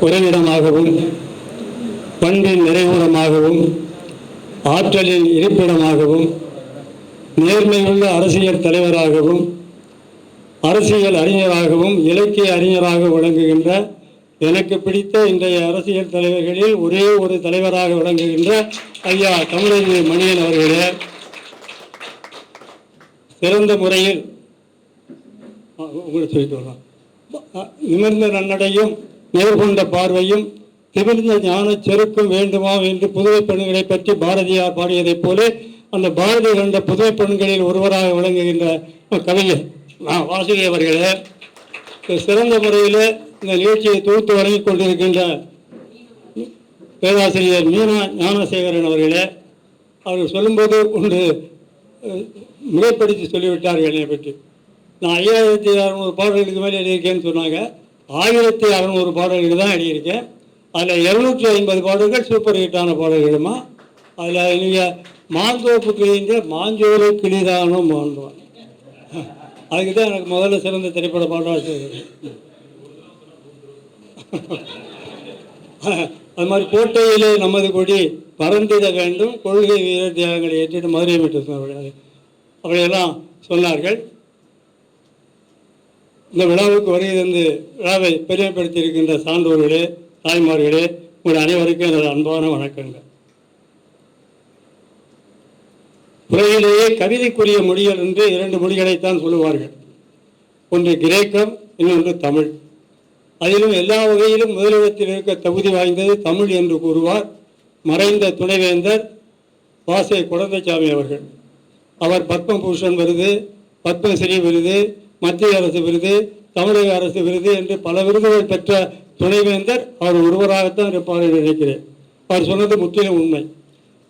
உறவிடமாகவும் பண்பின் நிறைவுடமாகவும் ஆற்றலின் இருப்பிடமாகவும் நேர்மையுள்ள அரசியல் தலைவராகவும் அரசியல் அறிஞராகவும் இலக்கிய அறிஞராக விளங்குகின்ற எனக்கு பிடித்த இன்றைய அரசியல் தலைவர்களில் ஒரே ஒரு தலைவராக விளங்குகின்ற ஐயா தமிழறிஞர் மணியன் அவர்களே. சிறந்த முறையில் உங்களை சொல்லிட்டு வரலாம். நிமிர்ந்த நன்னடையும் நேர்கொண்ட பார்வையும் திமிழ்ந்த ஞான செருக்கும் வேண்டுமா என்று புதுவை பெண்களை பற்றி பாரதியார் பாடியதைப் போல அந்த பாரதி கண்ட புதுவை பெண்களில் ஒருவராக விளங்குகின்ற கவிஞர் நான் வாசுகி அவர்களே சிறந்த முறையில் இந்த நிகழ்ச்சியை தொகுத்து வழங்கிக் கொண்டிருக்கின்ற பேராசிரியர் மீனா ஞானசேகரன் அவர்களே அவர் சொல்லும்போது ஒன்று முறைப்படுத்தி சொல்லிவிட்டார்கள் என்னை பற்றி. நான் ஐயாயிரத்தி அறநூறு பாடல்களுக்கு மேலே எழுதியிருக்கேன்னு சொன்னாங்க. ஆயிரத்தி அறநூறு பாடல்கள் தான் எழுதியிருக்கேன். அதில் இரநூற்றி ஐம்பது பாடல்கள் சூப்பர் ஹிட்டான பாடல்களுமா? அதில் நீங்கள் மாந்தோப்பு கிளின்ற மாஞ்சோலை கிளிதானும் மாண்டுவான் அதுக்கு தான் எனக்கு முதல்ல சிறந்த திரைப்பட பாடலாசிரியர். அது மாதிரி கோட்டையிலே நமது கொடி பறந்திட வேண்டும். கொள்கை வீரர் தியாகங்களை ஏற்றிட்டு மதுரை மீட்டு சொன்னார்கள் அப்படியெல்லாம் சொன்னார்கள். இந்த விழாவுக்கு வருகை தந்து விழாவை பெருமைப்படுத்தி இருக்கின்ற சான்றோர்களே தாய்மார்களே உங்கள் அனைவருக்கும் எனது அன்பான வணக்கங்கள். உலகிலேயே கவிதைக்குரிய மொழிகள் என்று இரண்டு மொழிகளைத்தான் சொல்லுவார்கள். ஒன்று கிரேக்கம் இன்னொன்று தமிழ். அதிலும் எல்லா வகையிலும் முதலிடத்தில் இருக்க தகுதி வாய்ந்தது தமிழ் என்று கூறுவார் மறைந்த துணைவேந்தர் வாசை குழந்தைசாமி அவர்கள். அவர் பத்மபூஷன் விருது பத்மஸ்ரீ விருது மத்திய அரசு விருது தமிழக அரசு விருது என்று பல விருதுகள் பெற்ற துணைவேந்தர் அவர் ஒருவராகத்தான் இருப்பார் என்று நினைக்கிறேன். அவர் சொன்னது முற்றிலும் உண்மை.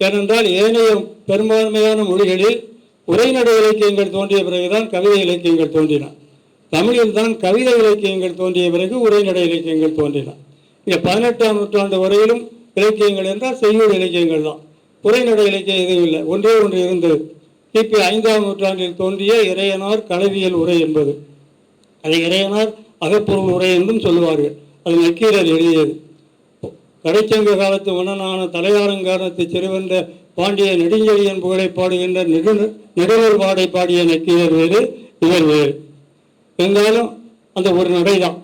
ஏனென்றால் ஏனைய பெரும்பான்மையான மொழிகளில் உரைநடை இலக்கியங்கள் தோன்றிய பிறகுதான் கவிதை இலக்கியங்கள் தோன்றின. தமிழில் தான் கவிதை இலக்கியங்கள் தோன்றிய பிறகு உரைநடை இலக்கியங்கள் தோன்றின. இங்கே பதினெட்டாம் நூற்றாண்டு வரையிலும் இலக்கியங்கள் என்றால் செய்யுள் இலக்கியங்கள் தான் உரைநடை இலக்கியம் எதுவும் இல்லை. ஒன்றே ஒன்று இருந்தது கிபி ஐந்தாம் நூற்றாண்டில் தோன்றிய இறையனார் கலவியல் உரை என்பது. அதை இறையனார் அகப்பொருள் உரை என்றும் சொல்லுவார்கள். அது நக்கீரர் எழுதியது. கடைச்சங்க காலத்து மன்னனான தலையாரங்காரணத்தை சிறுவந்த பாண்டிய நெடுஞ்செழியன் புகழை பாடுகின்ற நெடு நெடுவர் பாடை பாடிய நக்கீரர் வேறு இவர் வேறு. இருந்தாலும் அந்த ஒரு நடை தான்.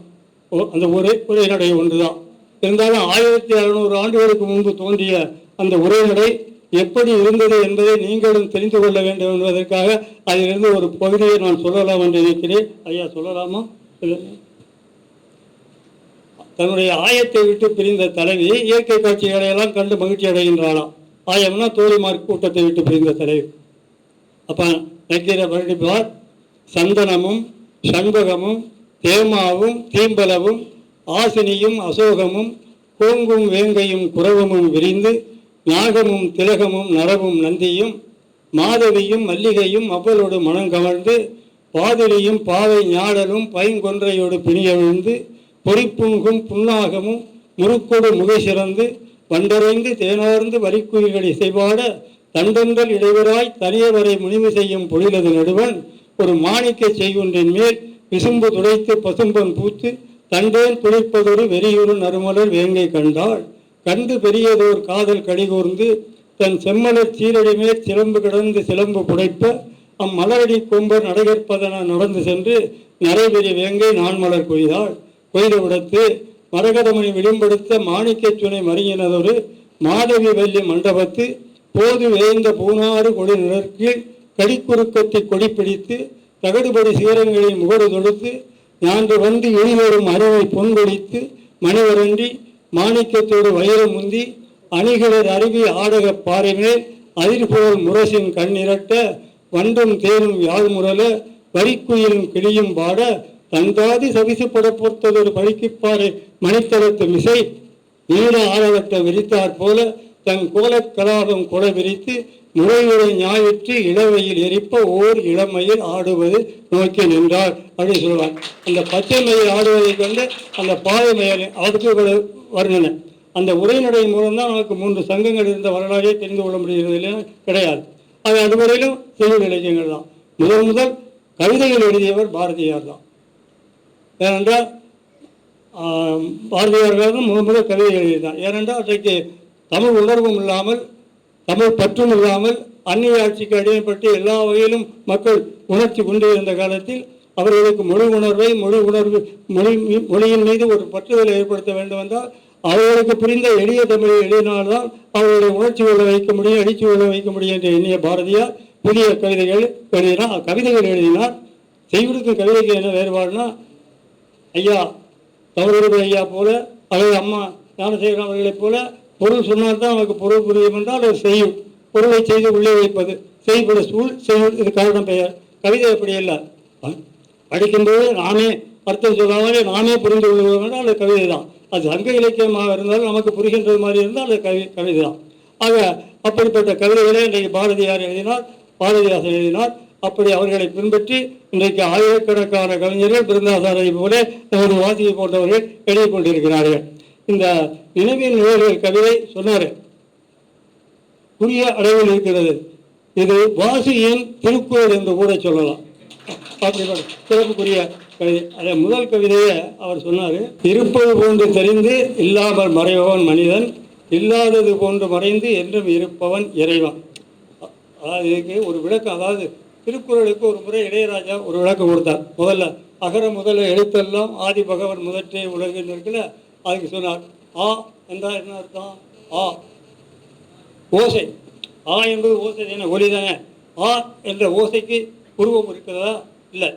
அந்த ஒரே ஒரே நடை ஒன்று தான் இருந்தாலும் ஆயிரத்தி அறுநூறு ஆண்டுகளுக்கு முன்பு தோன்றிய அந்த உரைநடை எப்படி இருந்தது என்பதை நீங்களும் தெரிந்து கொள்ள வேண்டும் என்பதற்காக அதிலிருந்து ஒரு பகுதியை நான் சொல்லலாம் என்று நினைக்கிறேன். ஐயா சொல்லலாமா? தன்னுடைய ஆயத்தை விட்டு பிரிந்த தலைவி இயற்கை காட்சிகளை எல்லாம் கண்டு மகிழ்ச்சி அடைகின்றாளாம். ஆயம்னா தோழிமார் கூட்டத்தை விட்டு பிரிந்த தலைவி. அப்ப நக்கீர வருடிப்பார் சந்தனமும் சண்பகமும் தேமாவும் தீம்பலவும் ஆசினியும் அசோகமும் கோங்கும் வேங்கையும் குரவமும் விரிந்து நாகமும் திலகமும் நரவும் நந்தியும் மாதவியும் மல்லிகையும் அவ்வளோடு மனங்கமழ்ந்து பாதிரியும் பாவை ஞாடலும் பைங்கொன்றையோடு பிணியழுந்து பொறிப்புங்கும் புன்னாகமும் முறுக்கோடு முகை சிறந்து வண்டரைந்து தேனார்ந்து வரிக்குயில்கள் இசைபாட தண்டொன்றல் இடைவராய் தனியவரை முனிவு செய்யும் பொழிலது நடுவன் ஒரு மாணிக்க செய்குன்றின் மேல் விசும்பு துடைத்து பசும்பன் பூத்து தண்டேன் துடைப்பதொரு வெறியுறு நறுமலர் வேங்கை கண்டாள். கண்டு பெரியதோர் காதல் கடிகூர்ந்து தன் செம்மலர் சீரடிமே சிலம்பு கிடந்து சிலம்பு புடைப்ப அம்மலரடி கொம்பர் நடகற்பதன நடந்து சென்று நரைபெரிய வேங்கை நான்மலர் கொய்தாள் கொய்த விடத்து மரகதமணி விளிம்படுத்த மாணிக்கச் சுனை மருங்கினதொரு மாதவி வெள்ளி மண்டபத்து போது வேய்ந்த பூனாறு கொடி நிழற்கீழ் கடிக்குறுக்கத்தை கொடி பிடித்து தகடுபடி சீரங்களை முகடு தொடுத்து ஞான்று வந்து இனிவரும் அறிவை பொன்கொடித்து மணிவரன்றி மாணிக்கத்தோடு வைரம் முந்தி அணிகளர் அருவி ஆடக பாறை அதிர்போல் முரசின் கண்ணிரட்ட வண்டும் தேரும் யாழ் முரல வரிக்குயிலும் கிளியும் பாட தந்தாதி சவிசுப்பட பொறுத்ததொரு பழிக்குப்பாறை மணித்தளத்து மிசை. நீல ஆழவட்ட விரித்தாற் போல தன் கோலக் கலாபம் கொட விரித்து முறையுரை ஞாயிற்று இளவையில் எரிப்ப ஓர் இளமையில் ஆடுவது நோக்கி நின்றார் அப்படின்னு சொல்லுவார் அந்த பச்சை மயில் ஆடுவதை கொண்டு அந்த பாதை மயில் அதுக்கு வர்ணனை அந்த உரைநடை மூலம்தான் நமக்கு மூன்று சங்கங்கள் இருந்த வரலாறே தெரிந்து கொள்ள முடிகிறது இல்லைன்னா கிடையாது. அது அதுவரையிலும் செய்யுள் இலக்கியங்கள் தான் முதல் முதல் கவிதைகள் எழுதியவர் பாரதியார் தான். ஏனென்றால் பாரதியார்கள் தான் முதல் முதல் கவிதை எழுதினார் ஏனென்றால் அன்றைக்கு தமிழ் உணர்வும் இல்லாமல் தமிழ் பற்றும் இல்லாமல் அந்நிய ஆட்சிக்கு அடிமைப்பட்டு எல்லா வகையிலும் மக்கள் உணர்ச்சி கொண்டு இருந்த காலத்தில் அவர்களுக்கு மொழி உணர்வை மொழி உணர்வு மொழி மொழியின் மீது ஒரு பற்றுதலை ஏற்படுத்த வேண்டும் என்றால் அவர்களுக்கு புரிந்த எளிய தமிழை எழுதினால்தான் அவர்களுடைய உணர்ச்சி உள்ள வைக்க முடியும் எழுச்சி உள்ள வைக்க முடியும் என்று எண்ணிய பாரதியார் புதிய கவிதைகள் எழுதினார் கவிதைகள் எழுதினார். செய்வதற்கு கவிதைக்கு என்ன வேறுபாடுனா ஐயா தமிழர்கள் ஐயா போல அல்லது அம்மா ஞானசேகரன் அவர்களைப் போல பொருள் சொன்னால் தான் நமக்கு பொருள் புரியும் என்றால் அது செய்யும். பொருளை செய்து உள்ளே வைப்பது. செய்பட சூழ் செய்யும் இது காரணம் பெயர். கவிதை அப்படி இல்லை படிக்கும்போது நாமே அர்த்தம் சொல்லாமலே நாமே புரிந்து கொள்வோம் என்றால் அது கவிதை தான் அது சங்க இலக்கியமாக இருந்தாலும் நமக்கு புரிகின்றது மாதிரி இருந்தால் அது கவி கவிதை தான் ஆக அப்படிப்பட்ட கவிதைகளை இன்றைக்கு பாரதியார் எழுதினார் பாரதிதாசன் எழுதினார். அப்படி அவர்களை பின்பற்றி இன்றைக்கு ஆயிரக்கணக்கான கவிஞர்கள் பிருந்தாசாரை போல நமது வாசியை போன்றவர்கள் எழுதி கொண்டிருக்கிறார்கள். இந்த நினைவின் நூல்கள் கவிதை சொன்னார். புதிய அளவில் இருக்கிறது. இது வாசியின் திருக்குறள் என்று கூட சொல்லலாம். அப்படிப்பட்ட சிறப்புக்குரிய கவிதை அதை முதல் கவிதையை அவர் சொன்னார் இருப்பது போன்று தெரிந்து இல்லாமல் மறைபவன் மனிதன் இல்லாதது போன்று மறைந்து என்றும் இருப்பவன் இறைவன். அதாவது இதுக்கு ஒரு விளக்கம் அதாவது திருக்குறளுக்கு ஒரு முறை இளையராஜா ஒரு விளக்கம் கொடுத்தார். முதல்ல அகர முதல்ல எழுத்தெல்லாம் ஆதி பகவன் முதற்றே உலகுன்னு இருக்குல்ல அதுக்கு சொன்னார். ஆ என்றால் என்ன அர்த்தம்? ஆ. ஓசை. ஆ என்பது ஓசை தானே ஒலி தானே. ஆ என்ற ஓசைக்கு உருவம் இருக்கிறதா? இல்லை.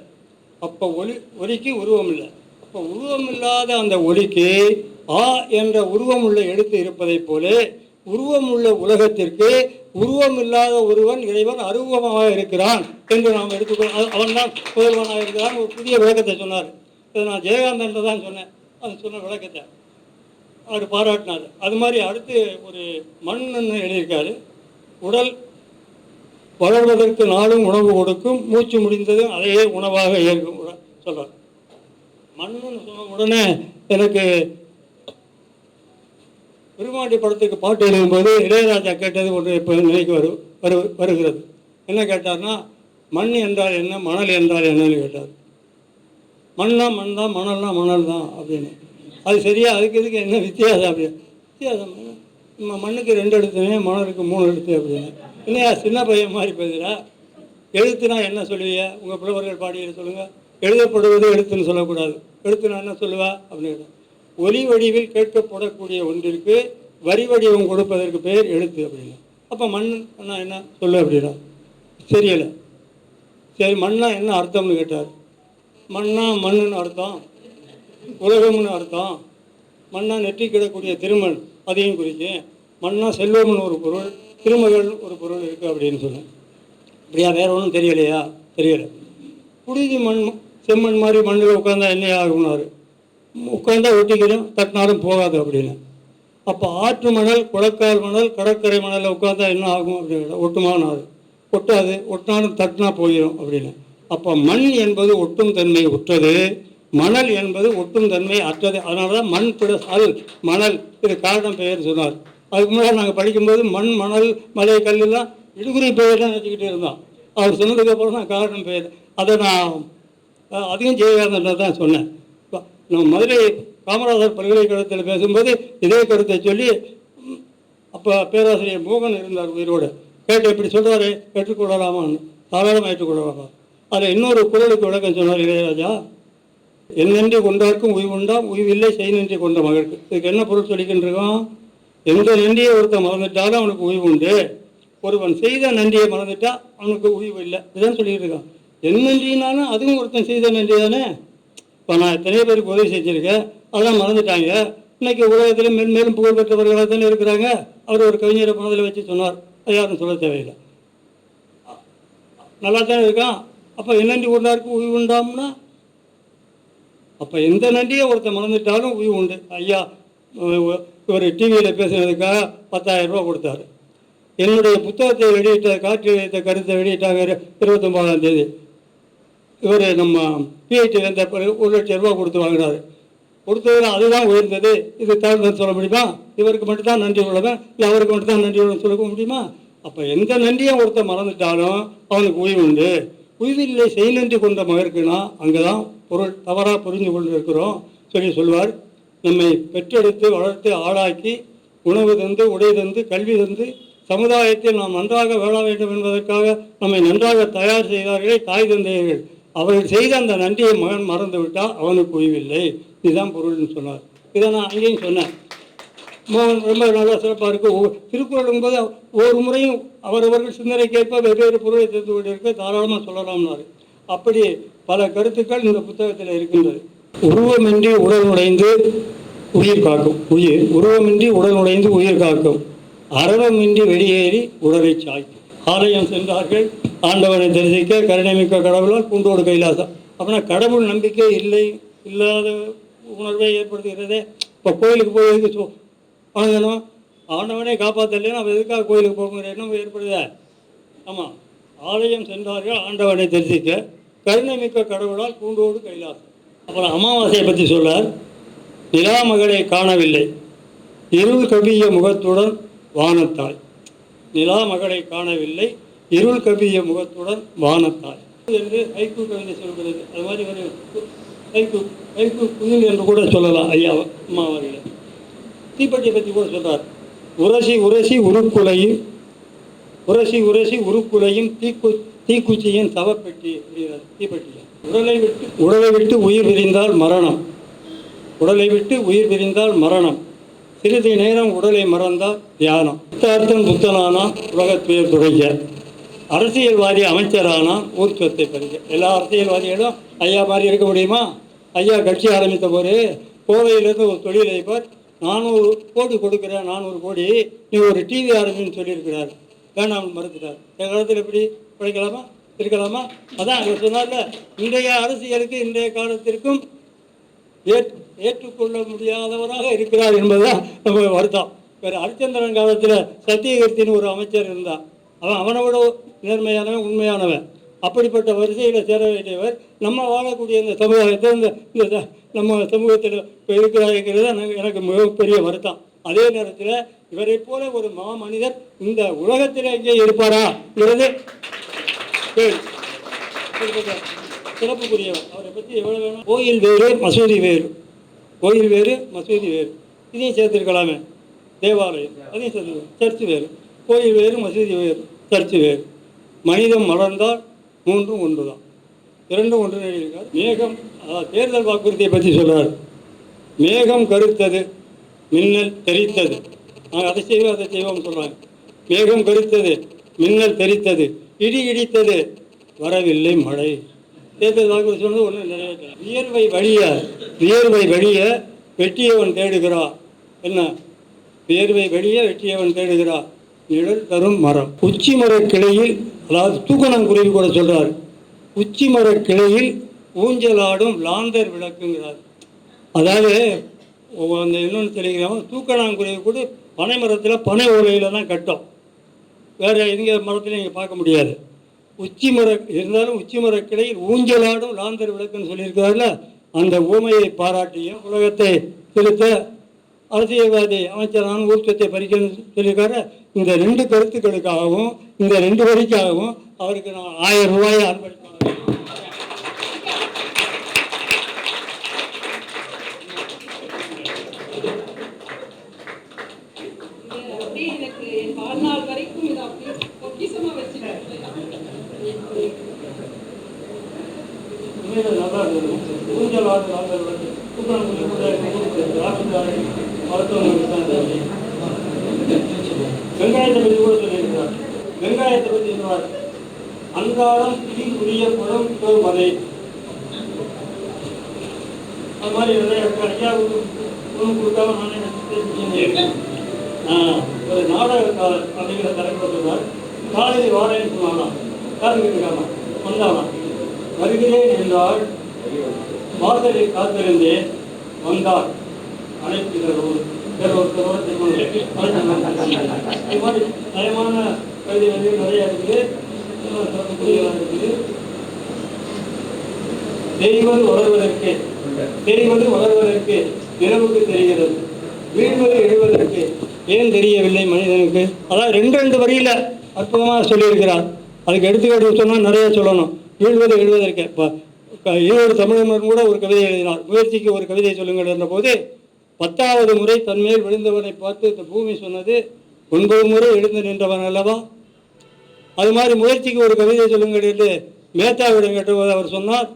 அப்போ ஒலி ஒலிக்கு உருவம் இல்லை. அப்போ உருவம் இல்லாத அந்த ஒலிக்கு ஆ என்ற உருவம் உள்ள எழுத்து இருப்பதைப் போல உருவம் உள்ள உலகத்திற்கு உருவம் இல்லாத ஒருவன் இறைவன் அருவமாக இருக்கிறான் என்று நாம் எடுத்துக்கொள் அவன் தான் புதல்வனாக இருக்கிறான் ஒரு புதிய விளக்கத்தை சொன்னார். இதை நான் ஜெயகாந்தன் தான் சொன்னேன். அது சொன்ன விளக்கத்தை. அவர் பாராட்டினார். அது மாதிரி அடுத்து ஒரு மண்ணுன்னு எழுதியிருக்காரு. உடல் வளர்வதற்கு நாளும் உணவு கொடுக்கும். மூச்சு முடிந்தது அதையே உணவாக ஏற்கும் உட- மண்ணுன்னு சொன்ன உடனே எனக்கு பெருமாண்டி படத்துக்கு பாட்டு எழுதும்போது இளையராஜா கேட்டது ஒன்று இப்போ நினைக்கு வரு வரு வருகிறது. என்ன கேட்டார்னா மண் என்றால் என்ன மணல் என்றால் என்னன்னு கேட்டார். மண்ணா மண் தான் மணல்னா மணல் தான் அப்படின்னு. அது சரியா அதுக்கு இதுக்கு என்ன வித்தியாசம் அப்படி வித்தியாசம் நம்ம மண்ணுக்கு ரெண்டு எழுத்துனே மணலுக்கு மூணு எழுத்து அப்படின்னு. என்னையா சின்ன பையன் மாதிரி பேசுகிறா எழுத்துனா என்ன சொல்லுவீங்க? உங்கள் புலவர்கள் பாடியில் சொல்லுங்கள் எழுதப்படுவது எழுத்துன்னு சொல்லக்கூடாது. எழுத்துனா என்ன சொல்லுவா? அப்படின்னு ஒலி வடிவில் கேட்கப்படக்கூடிய ஒன்றிற்கு வரி வடிவம் கொடுப்பதற்கு பேர் எழுத்து அப்படின்னு. அப்போ மண் என்ன? சொல்லு அப்படின்னா. தெரியலை. சரி மண்ணா என்ன அர்த்தம்னு கேட்டார். மண்ணா மண்ணுன்னு அர்த்தம். உலகம்னு அர்த்தம். மண்ணா நெற்றி கிடக்கூடிய திருமண் அதையும் குறிக்கு மண்ணா செல்வம்னு ஒரு பொருள் திருமகள் ஒரு பொருள் இருக்குது அப்படின்னு சொன்னேன். அப்படியா வேற ஒன்றும் தெரியலையா? தெரியல. குடிதி மண் செம்மண் மாதிரி மண்ணில் உட்காந்தா என்ன ஆகும்னாரு. உட்காந்தா ஒட்டிக்கிறோம் தட்டினாலும் போகாது அப்படின்னு. அப்போ ஆற்று மணல் குளக்கால் மணல் கடற்கரை மணலில் உட்காந்தா என்ன ஆகும் அப்படின்னு. ஒட்டுமானாரு. ஒட்டாது ஒட்டினாலும் தட்டினா போயிடும் அப்படின்னு. அப்போ மண் என்பது ஒட்டும் தன்மை உற்றது மணல் என்பது ஒட்டும் தன்மை அற்றது. அதனால தான் மண் பிட அது மணல். இது காரணம் பெயர் சொன்னார். அதுக்கு முன்னாடி நாங்கள் படிக்கும்போது மண் மணல் மலை கல்லெல்லாம் இடுகுறி பெயர் தான் நினச்சிக்கிட்டு இருந்தோம். அவர் சொன்னதுக்கப்புறம் தான் காரணம் பெயர் அதை நான் அதிகம் அதையும் ஜெயகாந்தன் தான் சொன்னேன். நம்ம மதுரை காமராஜர் பல்கலைக்கழகத்தில் பேசும்போது இதே கருத்தை சொல்லி அப்போ பேராசிரியர் மோகன் இருந்தார் உயிரோடு. கேட்டு இப்படி சொல்கிறாரு ஏற்றுக்கொள்ளலாமான்னு தாராளமாக ஏற்றுக்கொள்ளலாமா? அதில் இன்னொரு குரலுக்கு விளக்கம் சொன்னார் இளையராஜா என்னென்று கொண்டார்க்கும் உய்வுண்டாம் உய்வில்லை செய் நின்று கொண்ட மகளுக்கு இதுக்கு என்ன பொருள் சொல்லிக்கின்றிருக்கோம் எந்த நன்றியை ஒருத்தன் மறந்துட்டாலும் அவனுக்கு உய்வு உண்டு. ஒருவன் செய்த நன்றியை மறந்துட்டா அவனுக்கு உய்வு இல்லை. இதுதான் சொல்லிட்டு இருக்கான். என் நன்றினாலும் அதுவும் ஒருத்தன் செய்த நன்றி தானே? இப்போ நான் எத்தனையோ பேருக்கு உதவி செஞ்சுருக்கேன். அதெல்லாம் மறந்துட்டாங்க. இன்னைக்கு உலகத்தில் மேல் மேலும் புகழ் பெற்றவர்களாக தானே இருக்கிறாங்க. அவர் ஒரு கவிஞரை மனதில் வச்சு சொன்னார். அது யாரும் சொல்ல தேவையில்லை. நல்லா தானே இருக்கான். அப்போ என்னன்றி உண்டாருக்கு உய்வு உண்டாம்னா அப்போ எந்த நன்றியை ஒருத்தன் மறந்துட்டாலும் உய்வு உண்டு. ஐயா ஒரு டிவியில் பேசுனதுக்காக பத்தாயிரம் ரூபா கொடுத்தாரு. என்னுடைய புத்தகத்தை வெளியிட்ட காற்று கருத்தை வெளியிட்டாங்க இருபத்தொம்பதாம் தேதி. இவர் நம்ம பிஹெச்டி வந்த ஒரு லட்சம் ரூபா கொடுத்து வாங்கினார். கொடுத்தது அதுதான் உயர்ந்தது. இது தாழ்ந்தது சொல்ல முடியுமா? இவருக்கு மட்டும்தான் நன்றி உள்ளவன். இல்லை அவருக்கு மட்டும்தான் நன்றி உள்ளவன் சொல்ல முடியுமா? அப்போ எந்த நன்றியை ஒருத்தன் மறந்துட்டாலும் அவனுக்கு உய்வு உண்டு. உய்வில்லை செய் நன்றி கொண்ட மகருக்குன்னா அங்கே தான் பொருள் தவறாக புரிந்து கொண்டு இருக்கிறோம் சொல்லி சொல்வார். நம்மை பெற்றெடுத்து வளர்த்து ஆளாக்கி உணவு தந்து உடை தந்து கல்வி தந்து சமுதாயத்தில் நாம் நன்றாக வாழ வேண்டும் என்பதற்காக நம்மை நன்றாக தயார் செய்தார்களே தாய் தந்தையர்கள். அவர்கள் செய்த அந்த நன்றியை மகன் மறந்து விட்டால் அவனுக்கு உய்வில்லை இதுதான் பொருள்னு சொன்னார். இதை நான் அங்கேயும் சொன்னேன். மோகன் ரொம்ப நல்லா சிறப்பாக இருக்கும் திருக்குறளும் போது ஒவ்வொரு முறையும் அவரவர்கள் சிந்தனைக்கேற்ப வெவ்வேறு பொருளை தெரிந்து கொண்டிருக்க தாராளமாக சொல்லலாம்னாரு. அப்படி பல கருத்துக்கள் இந்த புத்தகத்தில் இருக்கின்றது. உருவமின்றி உடல் நுழைந்து உயிர் காக்கும். உயிர் உருவமின்றி உடல் நுழைந்து உயிர் காக்கும். அரவமின்றி வெளியேறி உடலை சாய்க்கும். ஆலயம் சென்றார்கள். ஆண்டவனை தரிசிக்க கருணைமிக்க கடவுளால் பூண்டோடு கைலாசம். அப்படின்னா கடவுள் நம்பிக்கை இல்லை இல்லாத உணர்வை ஏற்படுத்துகிறதே. இப்போ கோயிலுக்கு போய் எதுக்கு சொ- வணங்கணும் ஆண்டவனே காப்பாற்றலையே நம்ம எதுக்காக கோயிலுக்கு போகிற எண்ணம் ஏற்படுதா? ஆமாம் ஆலயம் சென்றார்கள் ஆண்டவனை தரிசிக்க கருணைமிக்க கடவுளால் பூண்டோடு கைலாசம். அப்புறம் அமாவாசையை பற்றி சொல்றார் நிலா மகளை காணவில்லை. இருள் கவிய முகத்துடன் வானத்தாய். நிலா மகளை காணவில்லை. இருள் கவிய முகத்துடன் வானத்தாய். என்று ஐக்கு கவிதை சொல்கிறது. அது மாதிரி ஒரு ஐக்கு ஐக்கு குயில் என்று கூட சொல்லலாம் ஐயா அம்மா அவர்களே தீப்பெட்டியை பற்றி கூட சொல்றார். உரசி உரசி உருக்குலையும் உரசி உரசி உருக்குலையும் தீக்கு தீக்குச்சியின் சவப்பெட்டி அப்படிங்கிறார் தீப்பெட்டி உடலை விட்டு உடலை விட்டு உயிர் பிரிந்தால் மரணம். உடலை விட்டு உயிர் பிரிந்தால் மரணம். சிறிது நேரம் உடலை மறந்தால் தியானம். புத்தார்த்தன் புத்தனானா உலகத்துயர் துறைய அரசியல்வாதி அமைச்சரானா ஊர் சொத்தை பறிக்க எல்லா அரசியல்வாதிகளும் ஐயா மாதிரி இருக்க முடியுமா? ஐயா கட்சி ஆரம்பித்த போது கோவையிலேருந்து ஒரு தொழிலதிபர் நானூறு கோடி கொடுக்குறேன் நானூறு கோடி நீ ஒரு டிவி ஆரம்பின்னு சொல்லியிருக்கிறார். வேணாம் மறுக்கிறார் என் காலத்தில் எப்படி? பிழைக்கலாமா இருக்கலாமா? அதான் அவர் சொன்னார்ல இன்றைய அரசியலுக்கு இன்றைய காலத்திற்கும் ஏற்றுக்கொள்ள முடியாதவராக இருக்கிறார் என்பதுதான் நம்ம வருத்தம். வேறு ஹரிச்சந்திரன் காலத்தில் சத்தியகீர்த்தின்னு ஒரு அமைச்சர் இருந்தான் அவன் அவனை விட நேர்மையானவன் உண்மையானவன். அப்படிப்பட்ட வரிசையில் சேர வேண்டியவர் நம்ம வாழக்கூடிய இந்த சமுதாயத்தை இந்த இந்த நம்ம சமூகத்தில் இப்போ இருக்கிறாங்கிறது எனக்கு மிகப்பெரிய வருத்தம். அதே நேரத்தில் இவரைப் போல ஒரு மாமனிதர் இந்த உலகத்தில் எங்கே இருப்பாரா? என்பது சிறப்புக்குரியவர். அவரை பற்றி எவ்வளோ வேணும்? கோயில் வேறு மசூதி வேறு. கோயில் வேறு மசூதி வேறு. இதையும் சேர்த்துருக்கலாமே. தேவாலயம். அதையும் சேர்த்து சர்ச்சு வேறு. கோயில் வேறு மசூதி வேறு. சர்ச்சு வேறு. மனிதம் மலர்ந்தால் மூன்றும் ஒன்று தான் இரண்டும் ஒன்று நினைக்கிறார் மேகம் அதாவது தேர்தல் வாக்குறுதியை பற்றி சொல்கிறார் மேகம் கருத்தது மின்னல் தெரித்தது. நாங்கள் அதை செய்வோம் அதை செய்வோம் சொல்கிறாங்க மேகம் கருத்தது மின்னல் தெரித்தது. இடி இடித்தது. வரவில்லை மழை. தேர்தல் வாக்குறுதி சொன்னது ஒன்றும் நிறைவேற்ற வியர்வை வழிய வியர்வை வழிய வெட்டியவன் தேடுகிறா. என்ன? வியர்வை வழிய வெட்டியவன் தேடுகிறா. நிழல் தரும் மரம். உச்சி மர கிளையில் அதாவது தூக்கணங்குருவி கூட சொல்றார். உச்சி மரக் கிளையில் ஊஞ்சலாடும் லாந்தர் விளக்குங்கிறார். அதாவது அந்த இன்னொன்று தெரிகிறவங்க தூக்கணாங்குருவி கூட பனை மரத்தில் பனை ஓலையில் தான் கட்டும். வேறு எங்கே மரத்தில் நீங்கள் பார்க்க முடியாது. உச்சி மர இருந்தாலும் உச்சி மரக் கிளையில் ஊஞ்சலாடும் லாந்தர் விளக்குன்னு சொல்லியிருக்கிறாருல அந்த ஊமையை பாராட்டியும் உலகத்தை திருத்த அரசியல்வாதி அமைச்சரான ஊர்ச்சத்தை பறிக்கணும்னு சொல்லியிருக்காரு. இந்த ரெண்டு கருத்துக்களுக்காகவும் இந்த ரெண்டு வரிக்காகவும் அவருக்கு நான் ஆயிரம் ரூபாயை அன்பளிப்பாங்க அப்படியே எனக்கு என் வாழ்நாள் வரைக்கும் இதை அப்படியே பொக்கிஷமா வச்சுருக்கேன் உண்மையில நல்லா இருந்தது ஊஞ்சல் ஆடு ஆடுறது கூப்பிடணும் கூட ஊருக்கு வெங்காயத்தை பற்றி கூட சொல்லியிருக்கிறார் வெங்காயத்தை பற்றி சொல்லுவார் அன்றாடம் தீ புரியப்படும் மதை அது மாதிரி கடைசியாக இருக்கு. உணவு கொடுக்காம நானே ஒரு நாடகக்காரர் அப்படிங்கிற தலைப்பில் சொல்றார் காலையில் வாரேன்னு சொன்னாலாம் காரணம் இருக்காமா வந்தாலாம் வருகிறேன் என்றால் வாசலில் காத்திருந்தேன் வந்தார். அனைத்து வேற ஒருத்தரோட இது மாதிரி நயமான கவிதை வந்து நிறைய இருக்குது. தெய்வது சிறப்புக்குரியதாக இருக்குது தெரிவது வளர்வதற்கு தெரிவது வளர்வதற்கு நிலவுக்கு தெரிகிறது. வீழ்வது எழுவதற்கு ஏன் தெரியவில்லை மனிதனுக்கு? அதாவது ரெண்டு ரெண்டு வரியில அற்புதமாக சொல்லியிருக்கிறார். அதுக்கு எடுத்துக்காட்டு சொன்னால் நிறைய சொல்லணும். வீழ்வது எழுவதற்கு இப்போ ஈரோடு தமிழர் கூட ஒரு கவிதை எழுதினார். முயற்சிக்கு ஒரு கவிதை சொல்லுங்கள் இருந்தபோது பத்தாவது முறை தன்மேல் விழுந்தவனை பார்த்து இந்த பூமி சொன்னது ஒன்பது முறை எழுந்து நின்றவன் அல்லவா? அது மாதிரி முயற்சிக்கு ஒரு கவிதை சொல்லுங்கள் என்று மேத்தாவிடம் கேட்டபோது அவர் சொன்னார்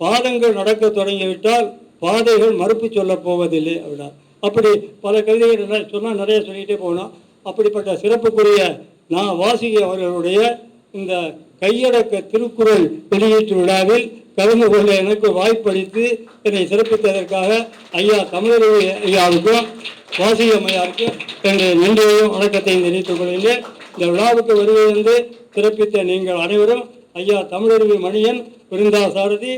பாதங்கள் நடக்க தொடங்கிவிட்டால் பாதைகள் மறுப்பு சொல்லப் போவதில்லை அப்படின்னார். அப்படி பல கவிதைகள் சொன்னால் நிறைய சொல்லிகிட்டே போனோம் அப்படிப்பட்ட சிறப்புக்குரிய நான் வாசிக்க அவர்களுடைய இந்த கையடக்க திருக்குறள் வெளியீட்டு விழாவில் கலந்து கொள்ள எனக்கு வாய்ப்பளித்து என்னை சிறப்பித்ததற்காக ஐயா தமிழரவி ஐயாவுக்கும் வாசி அம்மையாருக்கும் என்னுடைய நன்றியையும் வணக்கத்தையும் தெரிவித்துக் கொள்கிறேன் இந்த விழாவுக்கு வருவதென்று சிறப்பித்த நீங்கள் அனைவரும் ஐயா தமிழருவி மணியன் விருந்தா சாரதி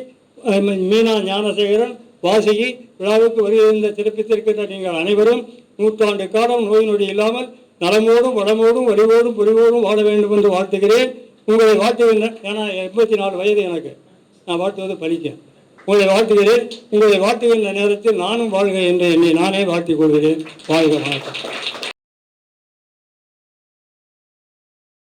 மீனா ஞானசேகரன் வாசிகி விழாவுக்கு வருகின்ற சிறப்பித்திருக்கின்ற நீங்கள் அனைவரும் நூற்றாண்டு காலம் நோய் நொடி இல்லாமல் நலமோடும் வளமோடும் வடிவோடும் பொறிவோடும் வாழ வேண்டும் என்று வாழ்த்துகிறேன். உங்களை வாழ்த்துகிறேன் ஏன்னா எண்பத்தி நாலு வயது எனக்கு. நான் வாழ்த்துவது பலிக்கேன் உங்களை வாழ்த்துகிறேன். உங்களை வாழ்த்துகின்ற நேரத்தில் நானும் வாழ்க என்று என்னை நானே வாழ்த்திக் கொள்கிறேன். வாழ்க வாழ்க்கை